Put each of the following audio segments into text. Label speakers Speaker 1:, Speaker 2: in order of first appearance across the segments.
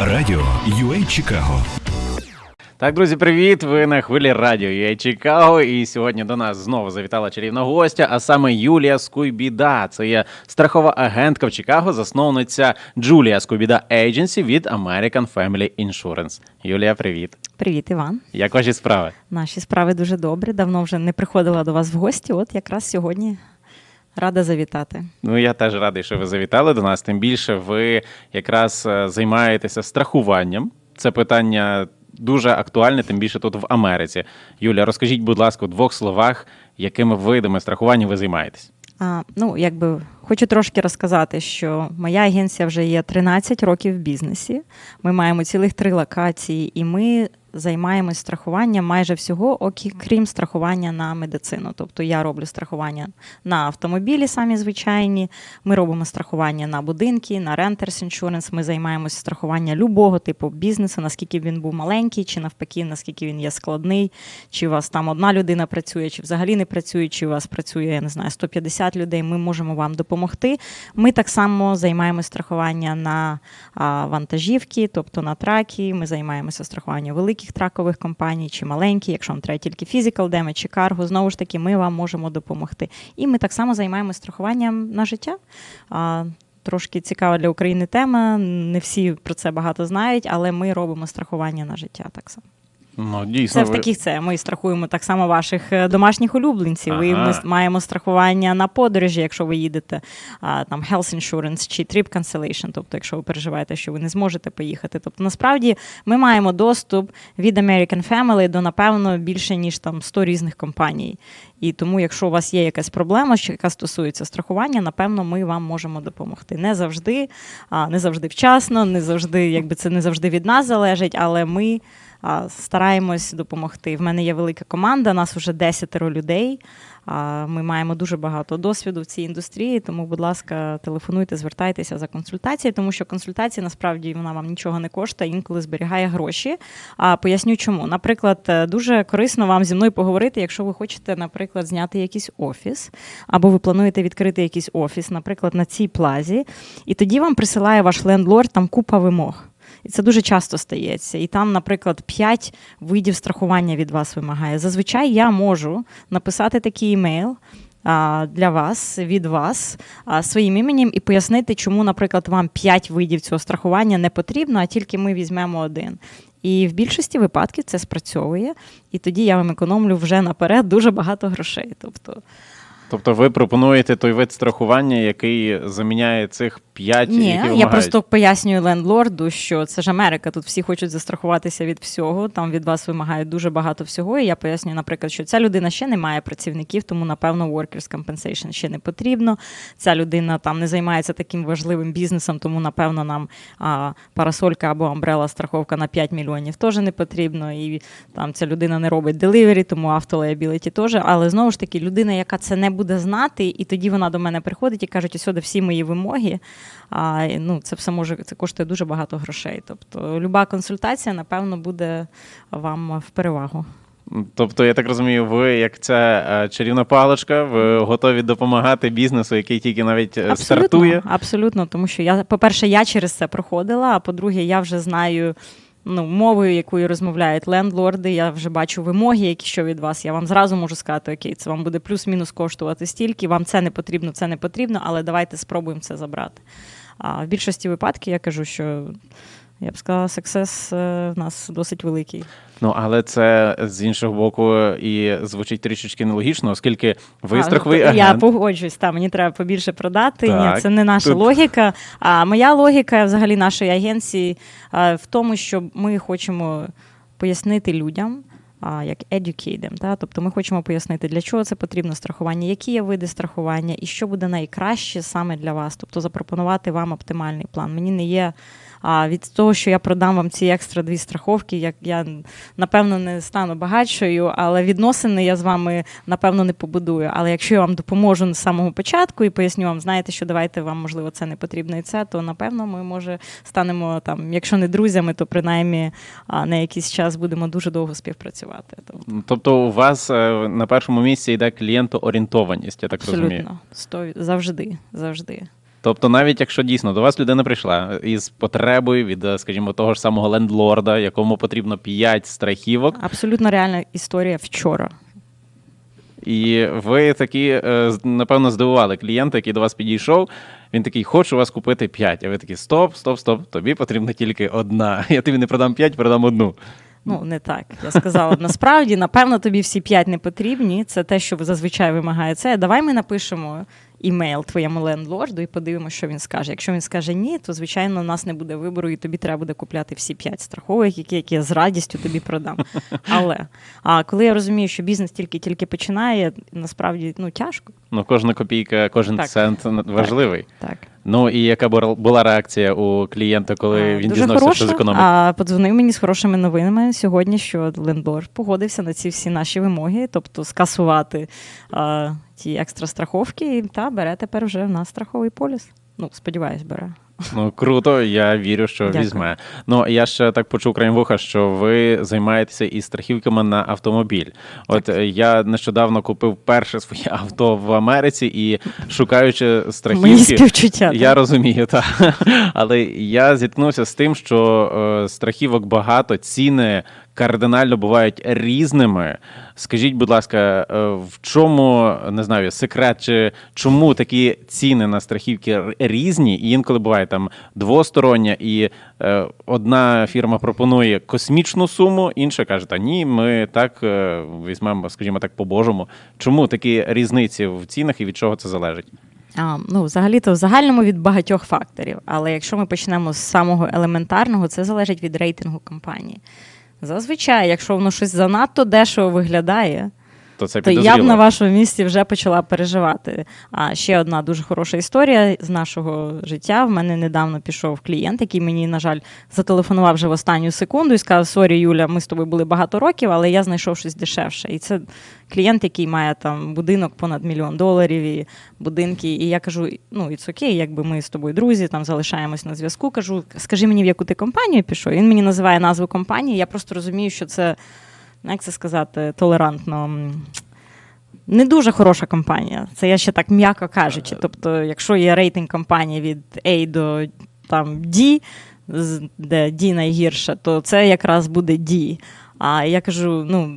Speaker 1: Радіо UA Чикаго.
Speaker 2: Так, друзі, привіт! Ви на хвилі радіо UA Чикаго. І сьогодні до нас знову завітала чарівна гостя, а саме Юлія Скуйбіда. Це є страхова агентка в Чикаго, засновниця Джулія Скуйбіда Agency від American Family Insurance. Юлія, привіт!
Speaker 3: Привіт, Іван.
Speaker 2: Як ваші справи?
Speaker 3: Наші справи дуже добрі. Давно вже не приходила до вас в гості. От якраз сьогодні рада завітати.
Speaker 2: Ну я теж радий, що ви завітали до нас. Тим більше ви якраз е, займаєтеся страхуванням. Це питання дуже актуальне, тим більше тут в Америці. Юля, розкажіть, будь ласка, у двох словах, якими видами страхування ви займаєтесь?
Speaker 3: А, ну, якби хочу трошки розказати, що моя агенція вже є 13 років в бізнесі. Ми маємо цілих три локації, і ми займаємось страхуванням майже всього, окі- крім страхування на медицину. Тобто я роблю страхування на автомобілі, самі звичайні. Ми робимо страхування на будинки, на renters insurance. Ми займаємося страхування любого типу бізнесу, наскільки він був маленький, чи навпаки, наскільки він є складний, чи у вас там одна людина працює, чи взагалі не працює, чи у вас працює, я не знаю, 150 людей. Ми можемо вам допомогти. Ми так само займаємося страхування на вантажівки, тобто на траки. Ми займаємося страхуванням великих тракових компаній чи маленькі, якщо вам треба тільки physical damage чи карго, знову ж таки, ми вам можемо допомогти. І ми так само займаємося страхуванням на життя. Трошки цікава для України тема. Не всі про це багато знають, але ми робимо страхування на життя так само.
Speaker 2: Ну, дійсно,
Speaker 3: Це в
Speaker 2: ви-
Speaker 3: таких це. Ми страхуємо так само ваших е, домашніх улюбленців. І
Speaker 2: Ага.
Speaker 3: ми с- маємо страхування на подорожі, якщо ви їдете а, там health insurance чи trip cancellation, тобто, якщо ви переживаєте, що ви не зможете поїхати. Тобто, насправді ми маємо доступ від American Family до напевно більше ніж там 100 різних компаній. І тому, якщо у вас є якась проблема, яка стосується страхування, напевно, ми вам можемо допомогти. Не завжди, а, не завжди вчасно, не завжди, якби це не завжди від нас залежить, але ми стараємось допомогти. В мене є велика команда, нас вже 10 людей. Ми маємо дуже багато досвіду в цій індустрії, тому, будь ласка, телефонуйте, звертайтеся за консультацією, тому що консультація насправді вона вам нічого не коштує, інколи зберігає гроші. А поясню, чому. Наприклад, е, дуже корисно вам зі мною поговорити, якщо ви хочете, наприклад, зняти якийсь офіс, або ви плануєте відкрити якийсь офіс, наприклад, на цій плазі, і тоді вам присилає ваш лендлорд там купа вимог. І це дуже часто стається. І там, наприклад, 5 видів страхування від вас вимагає. Зазвичай я можу написати такий емейл. Для вас від вас своїм іменем і пояснити, чому, наприклад, вам 5 видів цього страхування не потрібно, а тільки ми візьмемо один. І в більшості випадків це спрацьовує, і тоді я вам економлю вже наперед дуже багато грошей. Тобто,
Speaker 2: Тобто ви пропонуєте той вид страхування, який заміняє цих п'ять,
Speaker 3: Ні,
Speaker 2: які
Speaker 3: я просто пояснюю лендлорду, що це ж Америка. Тут всі хочуть застрахуватися від всього. Там від вас вимагають дуже багато всього. І я пояснюю, наприклад, що ця людина ще не має працівників, тому напевно workers compensation ще не потрібно. Ця людина там не займається таким важливим бізнесом, тому напевно нам а, парасолька або амбрела страховка на 5 мільйонів теж не потрібно. І там ця людина не робить деливері, тому автолеябіліті теж. Але знову ж таки, людина, яка це не буде знати, і тоді вона до мене приходить і каже, ось всі мої вимоги. А, ну, це все може це коштує дуже багато грошей. Тобто, люба консультація, напевно, буде вам в перевагу.
Speaker 2: Тобто, я так розумію, ви як ця е, чарівна паличка, ви готові допомагати бізнесу, який тільки навіть абсолютно, стартує.
Speaker 3: абсолютно, тому що я, по-перше, я через це проходила, а по-друге, я вже знаю. Ну, мовою, якою розмовляють лендлорди, я вже бачу вимоги, які що від вас. Я вам зразу можу сказати, окей, це вам буде плюс-мінус коштувати стільки, вам це не потрібно, це не потрібно, але давайте спробуємо це забрати. А в більшості випадків я кажу, що я б сказала, сексес е, в нас досить великий.
Speaker 2: Ну але це з іншого боку і звучить трішечки нелогічно, оскільки ви
Speaker 3: А,
Speaker 2: страховий агент.
Speaker 3: Я погоджуюсь, там мені треба побільше продати.
Speaker 2: Так,
Speaker 3: Ні, це не наша
Speaker 2: тут-
Speaker 3: логіка. А моя логіка взагалі нашої агенції а, в тому, що ми хочемо пояснити людям. А, як educate та? тобто ми хочемо пояснити, для чого це потрібно страхування, які є види страхування і що буде найкраще саме для вас, тобто запропонувати вам оптимальний план. Мені не є а, від того, що я продам вам ці екстра дві страховки, як я напевно не стану багатшою, але відносини я з вами напевно не побудую. Але якщо я вам допоможу з самого початку і поясню вам, знаєте, що давайте вам можливо це не потрібно і це, то напевно ми може станемо там, якщо не друзями, то принаймні на якийсь час будемо дуже довго співпрацювати. Тобто,
Speaker 2: Тобто, у вас е, на першому місці йде клієнтоорієнтованість, я так розумію.
Speaker 3: абсолютно, сто завжди, завжди.
Speaker 2: Тобто, навіть якщо дійсно до вас людина прийшла із потребою від, е, скажімо, того ж самого лендлорда, якому потрібно 5 страхівок,
Speaker 3: Абсолютно реальна історія вчора.
Speaker 2: і ви такі, е, напевно, здивували клієнта, який до вас підійшов. Він такий, хочу у вас купити 5. А ви такі, стоп, стоп, стоп, тобі потрібна тільки одна. Я тобі не продам 5, продам одну.
Speaker 3: Ну, не так. Я сказала, насправді, напевно, тобі всі п'ять не потрібні. Це те, що зазвичай вимагає це. Давай ми напишемо імейл твоєму лендлорду і подивимося, що він скаже. Якщо він скаже ні, то звичайно у нас не буде вибору, і тобі треба буде купляти всі п'ять страхових, які, які я з радістю тобі продам. Але а коли я розумію, що бізнес тільки-тільки починає, насправді ну тяжко.
Speaker 2: Ну, кожна копійка, кожен
Speaker 3: Так.
Speaker 2: цент важливий.
Speaker 3: Так.
Speaker 2: Ну і яка була- реакція у клієнта, коли
Speaker 3: А,
Speaker 2: він дізнався,
Speaker 3: хороша.
Speaker 2: що зекономить?
Speaker 3: А подзвонив мені з хорошими новинами сьогодні, що лендор погодився на ці всі наші вимоги, тобто скасувати а, ті екстра страховки, і та бере тепер вже в нас страховий поліс. Ну, сподіваюсь, бере.
Speaker 2: Ну круто, я вірю, що
Speaker 3: Дякую.
Speaker 2: візьме. Ну я ще так почув краєм вуха, що ви займаєтеся і страхівками на автомобіль. От так. я нещодавно купив перше своє авто в Америці і шукаючи страхівки.
Speaker 3: співчуття.
Speaker 2: Я розумію, так. Але я зіткнувся з тим, що е, страхівок багато, ціни кардинально бувають різними. Скажіть, будь ласка, е, в чому не знаю, секрет, чи чому такі ціни на страхівки різні? І інколи буває там двостороння, і е, одна фірма пропонує космічну суму, інша каже: Та ні, ми так е, візьмемо, скажімо так, по-божому. Чому такі різниці в цінах і від чого це залежить?
Speaker 3: А, ну, взагалі-то в загальному від багатьох факторів. Але якщо ми почнемо з самого елементарного, це залежить від рейтингу компанії. Зазвичай, якщо воно щось занадто дешево виглядає,
Speaker 2: То це
Speaker 3: то я б на вашому місці вже почала переживати. А ще одна дуже хороша історія з нашого життя. В мене недавно пішов клієнт, який мені, на жаль, зателефонував вже в останню секунду і сказав: Сорі, Юля, ми з тобою були багато років, але я знайшов щось дешевше. І це клієнт, який має там будинок понад мільйон доларів і будинки. І я кажу: ну, it's окей, якби ми з тобою друзі, там залишаємось на зв'язку. Кажу, скажи мені, в яку ти компанію пішов. Він мені називає назву компанії. Я просто розумію, що це. Ну, Як це сказати, толерантно. не дуже хороша компанія. Це я ще так м'яко кажучи. Тобто, якщо є рейтинг компанії від A до там D, де D найгірше, то це якраз буде D. А я кажу, ну.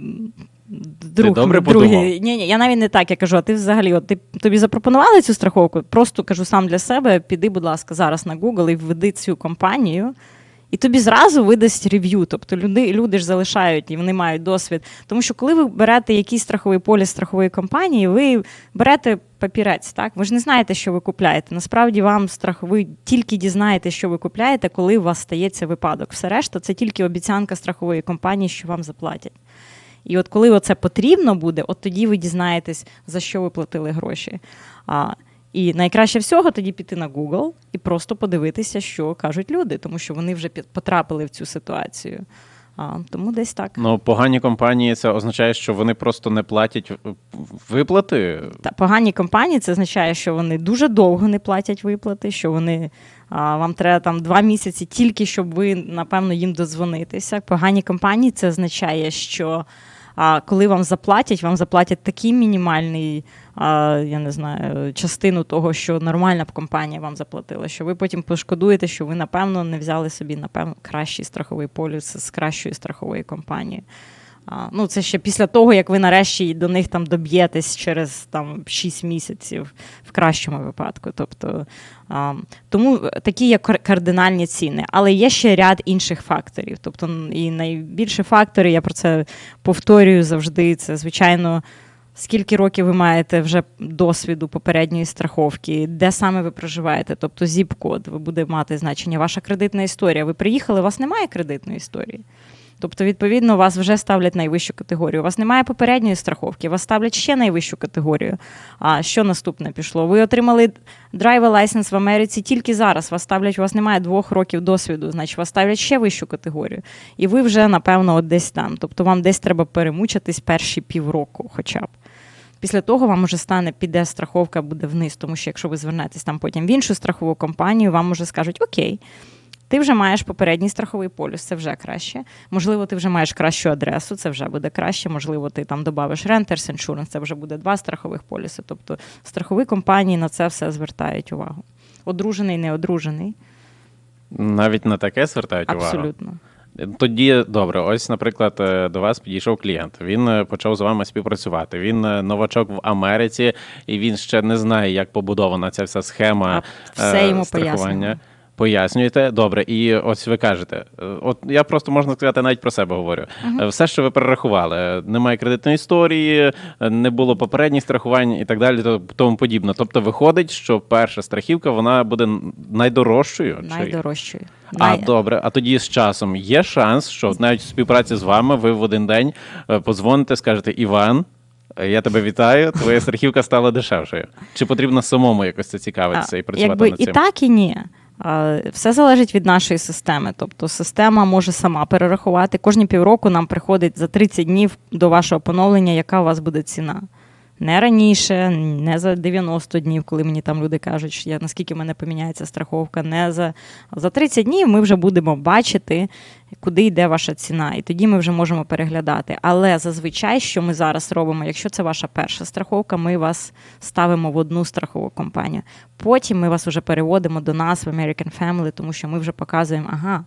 Speaker 3: Друг,
Speaker 2: добре
Speaker 3: другий-
Speaker 2: подумав?
Speaker 3: Ні, ні, я навіть не так. Я кажу, а ти взагалі, от ти тобі запропонували цю страховку? Просто кажу сам для себе, піди, будь ласка, зараз на Google і введи цю компанію. І тобі зразу видасть рев'ю. Тобто люди, люди ж залишають і вони мають досвід. Тому що коли ви берете якийсь страховий поліс страхової компанії, ви берете папірець, так? Ви ж не знаєте, що ви купляєте. Насправді вам страх, ви тільки дізнаєте, що ви купляєте, коли у вас стається випадок. Все решта це тільки обіцянка страхової компанії, що вам заплатять. І от коли оце потрібно буде, от тоді ви дізнаєтесь, за що ви платили гроші. А, і найкраще всього тоді піти на Google і просто подивитися, що кажуть люди, тому що вони вже потрапили в цю ситуацію. А, тому десь так.
Speaker 2: Ну, погані компанії це означає, що вони просто не платять виплати.
Speaker 3: Та погані компанії це означає, що вони дуже довго не платять виплати, що вони а, вам треба там два місяці тільки щоб ви напевно їм додзвонитися. Погані компанії це означає, що а, коли вам заплатять, вам заплатять такий мінімальний, я не знаю, частину того, що нормальна б компанія вам заплатила, що ви потім пошкодуєте, що ви напевно не взяли собі напевно кращий страховий поліс з кращої страхової компанії. Ну, це ще після того, як ви нарешті до них там доб'єтесь через там 6 місяців в кращому випадку. Тобто, а, тому такі є кардинальні ціни. Але є ще ряд інших факторів. Тобто, і найбільші фактори, я про це повторюю завжди. Це, звичайно, скільки років ви маєте вже досвіду попередньої страховки, де саме ви проживаєте, тобто зіп-код, ви буде мати значення, ваша кредитна історія. Ви приїхали, у вас немає кредитної історії. Тобто, відповідно, вас вже ставлять найвищу категорію. У вас немає попередньої страховки, вас ставлять ще найвищу категорію. А що наступне пішло? Ви отримали драйвер лайсенс в Америці тільки зараз. Вас ставлять, у вас немає двох років досвіду, значить вас ставлять ще вищу категорію. І ви вже, напевно, от десь там. Тобто вам десь треба перемучитись перші півроку, хоча б. Після того вам уже стане, піде страховка, буде вниз, тому що якщо ви звернетесь там потім в іншу страхову компанію, вам уже скажуть Окей, ти вже маєш попередній страховий полюс, це вже краще. Можливо, ти вже маєш кращу адресу, це вже буде краще. Можливо, ти там додавиш Renters Insurance, це вже буде два страхових полюси. Тобто страхові компанії на це все звертають увагу. одружений, не одружений.
Speaker 2: Навіть на таке звертають увагу.
Speaker 3: Абсолютно.
Speaker 2: Тоді добре, ось, наприклад, е, до вас підійшов клієнт. Він е, почав з вами співпрацювати. Він е, новачок в Америці, і він ще не знає, як побудована ця вся схема
Speaker 3: А все йому
Speaker 2: страхування.
Speaker 3: пояснюємо.
Speaker 2: Пояснюєте, добре, і ось ви кажете, е, от я просто можна сказати, навіть про себе говорю. Е, Все, що ви перерахували, е, немає кредитної історії, не було попередніх страхувань і так далі, то тому подібне. Тобто, виходить, що перша страхівка вона буде найдорожчою.
Speaker 3: Найдорожчою.
Speaker 2: а
Speaker 3: Най...
Speaker 2: добре, а тоді з часом є шанс, що навіть в співпраці з вами ви в один день е, подзвоните, скажете Іван. Я тебе вітаю, твоя страхівка стала дешевшою. Чи потрібно самому якось це цікавитися і працювати
Speaker 3: Якби
Speaker 2: над
Speaker 3: і так, і ні. Все залежить від нашої системи. Тобто система може сама перерахувати. Кожні півроку нам приходить за 30 днів до вашого поновлення, яка у вас буде ціна. Не раніше, не за 90 днів, коли мені там люди кажуть, що я, наскільки в мене поміняється страховка, не за, за 30 днів ми вже будемо бачити, куди йде ваша ціна, і тоді ми вже можемо переглядати. Але зазвичай, що ми зараз робимо, якщо це ваша перша страховка, ми вас ставимо в одну страхову компанію. Потім ми вас вже переводимо до нас в American Family, тому що ми вже показуємо, ага.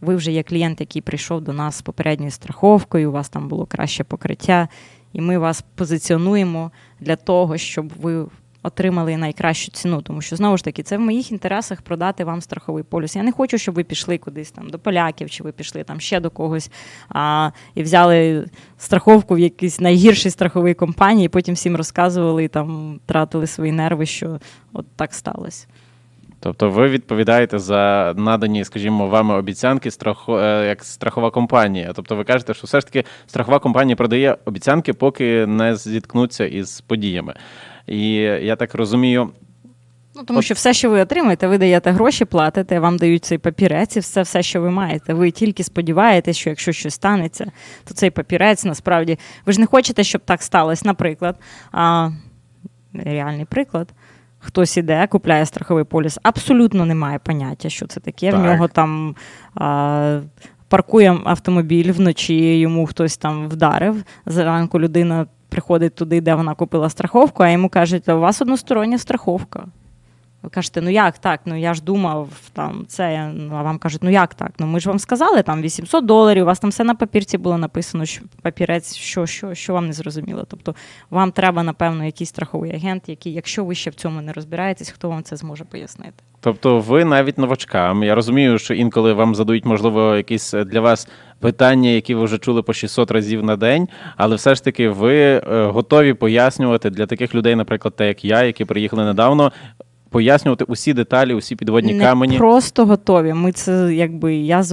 Speaker 3: Ви вже є клієнт, який прийшов до нас з попередньою страховкою, у вас там було краще покриття, і ми вас позиціонуємо для того, щоб ви отримали найкращу ціну. Тому що знову ж таки, це в моїх інтересах продати вам страховий полюс. Я не хочу, щоб ви пішли кудись там до поляків, чи ви пішли там ще до когось а, і взяли страховку в якійсь найгіршій страховій компанії, і потім всім розказували і там тратили свої нерви, що от так сталося.
Speaker 2: Тобто ви відповідаєте за надані, скажімо, вами обіцянки страхо, е, як страхова компанія. Тобто ви кажете, що все ж таки страхова компанія продає обіцянки, поки не зіткнуться із подіями. І я так розумію,
Speaker 3: Ну, тому
Speaker 2: От-
Speaker 3: що все, що ви отримаєте, ви даєте гроші, платите, вам дають цей папірець, і все, все, що ви маєте. Ви тільки сподіваєтесь, що якщо щось станеться, то цей папірець насправді ви ж не хочете, щоб так сталося. Наприклад, а, реальний приклад. Хтось іде, купляє страховий поліс, абсолютно немає поняття, що це таке.
Speaker 2: Так.
Speaker 3: В нього там а, паркує автомобіль вночі, йому хтось там вдарив. Зранку людина приходить туди, де вона купила страховку, а йому кажуть, у вас одностороння страховка. Ви кажете, ну як так? Ну я ж думав, там це. Ну, а вам кажуть, ну як так? Ну ми ж вам сказали, там 800 доларів, у вас там все на папірці було написано, що папірець, що, що, що вам не зрозуміло. Тобто вам треба, напевно, якийсь страховий агент, який, якщо ви ще в цьому не розбираєтесь, хто вам це зможе пояснити?
Speaker 2: Тобто, ви навіть новачкам. Я розумію, що інколи вам задають, можливо, якісь е, для вас питання, які ви вже чули по 600 разів на день, але все ж таки ви е, готові пояснювати для таких людей, наприклад, так як я, які приїхали недавно. Пояснювати усі деталі, усі підводні
Speaker 3: не
Speaker 2: камені.
Speaker 3: просто готові. Ми це якби я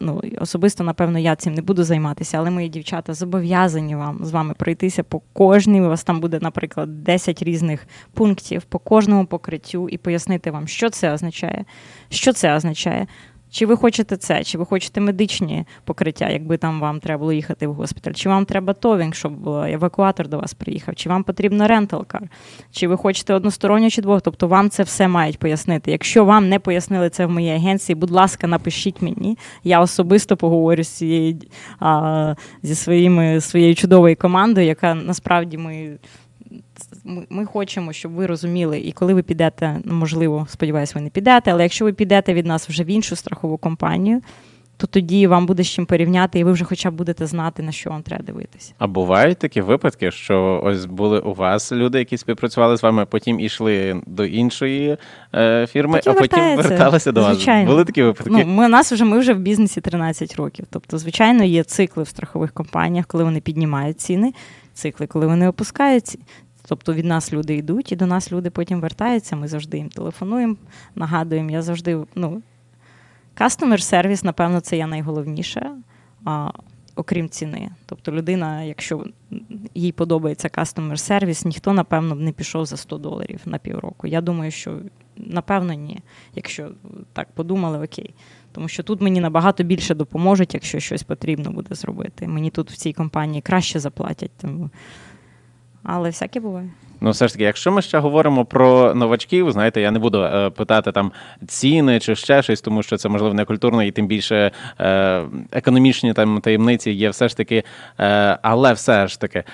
Speaker 3: ну, особисто, напевно, я цим не буду займатися, але мої дівчата зобов'язані вам з вами пройтися по кожній. У вас там буде, наприклад, 10 різних пунктів по кожному покриттю і пояснити вам, що це означає. Що це означає? Чи ви хочете це, чи ви хочете медичні покриття, якби там вам треба було їхати в госпіталь, чи вам треба товінг, щоб е, евакуатор до вас приїхав, чи вам потрібно рентал кар, чи ви хочете односторонню чи двох. Тобто вам це все мають пояснити. Якщо вам не пояснили це в моїй агенції, будь ласка, напишіть мені. Я особисто поговорю з цією а, зі своїми своєю чудовою командою, яка насправді ми. Ми, ми хочемо, щоб ви розуміли, і коли ви підете, ну, можливо, сподіваюся, ви не підете, але якщо ви підете від нас вже в іншу страхову компанію, то тоді вам буде з чим порівняти, і ви вже хоча б будете знати, на що вам треба дивитися.
Speaker 2: А бувають такі випадки, що ось були у вас люди, які співпрацювали з вами, потім ішли до іншої е, фірми,
Speaker 3: Такі
Speaker 2: а потім верталися до вас. Були такі випадки?
Speaker 3: Ну, ми, нас вже, ми вже в бізнесі 13 років. Тобто, звичайно, є цикли в страхових компаніях, коли вони піднімають ціни, цикли, коли вони опускають. Тобто від нас люди йдуть, і до нас люди потім вертаються. Ми завжди їм телефонуємо, нагадуємо. Я завжди, ну, кастомер сервіс, напевно, це є найголовніше, а, окрім ціни. Тобто, людина, якщо їй подобається кастомер сервіс, ніхто, напевно, не пішов за 100 доларів на півроку. Я думаю, що напевно ні. Якщо так подумали, окей. Тому що тут мені набагато більше допоможуть, якщо щось потрібно буде зробити. Мені тут в цій компанії краще заплатять. Тому... Але всяке буває.
Speaker 2: Ну, все ж таки, якщо ми ще говоримо про новачків, знаєте, я не буду е, питати там ціни чи ще щось, тому що це можливо не культурно, і тим більше е, економічні там таємниці є все ж таки. Е, але все ж таки.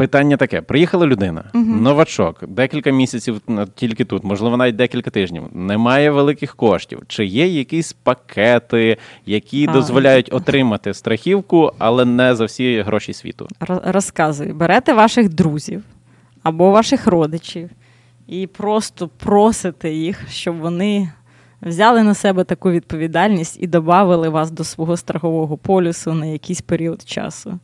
Speaker 2: Питання таке: приїхала людина, новачок, декілька місяців тільки тут, можливо, навіть декілька тижнів. Немає великих коштів. Чи є якісь пакети, які
Speaker 3: А.
Speaker 2: дозволяють отримати страхівку, але не за всі гроші світу?
Speaker 3: Розказую, берете ваших друзів або ваших родичів і просто просите їх, щоб вони взяли на себе таку відповідальність і додали вас до свого страхового полюсу на якийсь період часу.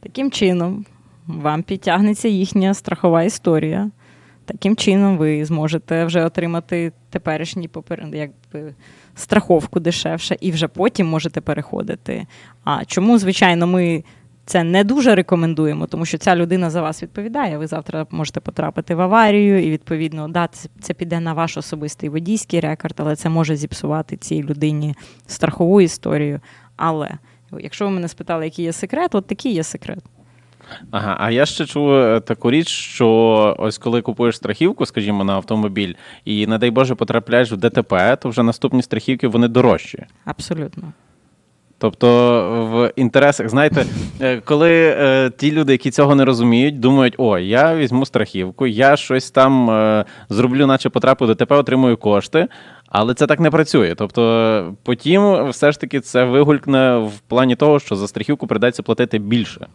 Speaker 3: Таким чином, вам підтягнеться їхня страхова історія. Таким чином, ви зможете вже отримати теперішній якби, страховку дешевше, і вже потім можете переходити. А чому, звичайно, ми це не дуже рекомендуємо, тому що ця людина за вас відповідає. Ви завтра можете потрапити в аварію, і відповідно, да, це, це піде на ваш особистий водійський рекорд, але це може зіпсувати цій людині страхову історію. Але якщо ви мене спитали, який є секрет, от такий є секрет.
Speaker 2: Ага, а я ще чув е, таку річ, що ось коли купуєш страхівку, скажімо, на автомобіль, і, не дай Боже, потрапляєш в ДТП, то вже наступні страхівки вони дорожчі.
Speaker 3: Абсолютно.
Speaker 2: Тобто в інтересах, знаєте, е, коли е, ті люди, які цього не розуміють, думають, о, я візьму страхівку, я щось там е, зроблю, наче потрапив до ТП, отримую кошти. Але це так не працює. Тобто, потім все ж таки це вигулькне в плані того, що за страхівку придеться платити більше.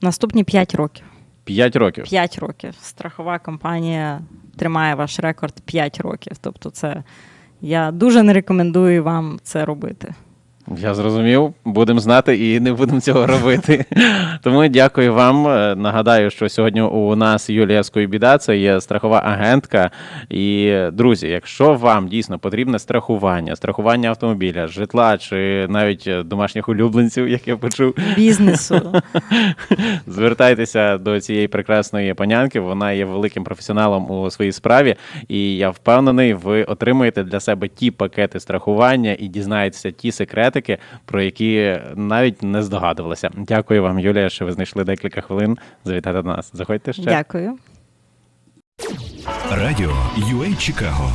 Speaker 3: Наступні 5 років.
Speaker 2: 5 років.
Speaker 3: 5 років. Страхова компанія тримає ваш рекорд 5 років. Тобто, це я дуже не рекомендую вам це робити.
Speaker 2: Я зрозумів, будемо знати і не будемо цього робити. Тому дякую вам. Е, Нагадаю, що сьогодні у нас Юлія Скойбіда, це є страхова агентка. І друзі, якщо вам дійсно потрібне страхування, страхування автомобіля, житла чи навіть е, домашніх улюбленців, як я почув,
Speaker 3: Бізнесу.
Speaker 2: звертайтеся до цієї прекрасної панянки. Вона є великим професіоналом у своїй справі, і я впевнений, ви отримаєте для себе ті пакети страхування і дізнаєтеся ті секретики, про які навіть не здогадувалися. Дякую вам, Юлія, що ви знайшли декілька хвилин завітати до нас. Заходьте ще.
Speaker 3: Дякую.
Speaker 1: Радіо UA Чикаго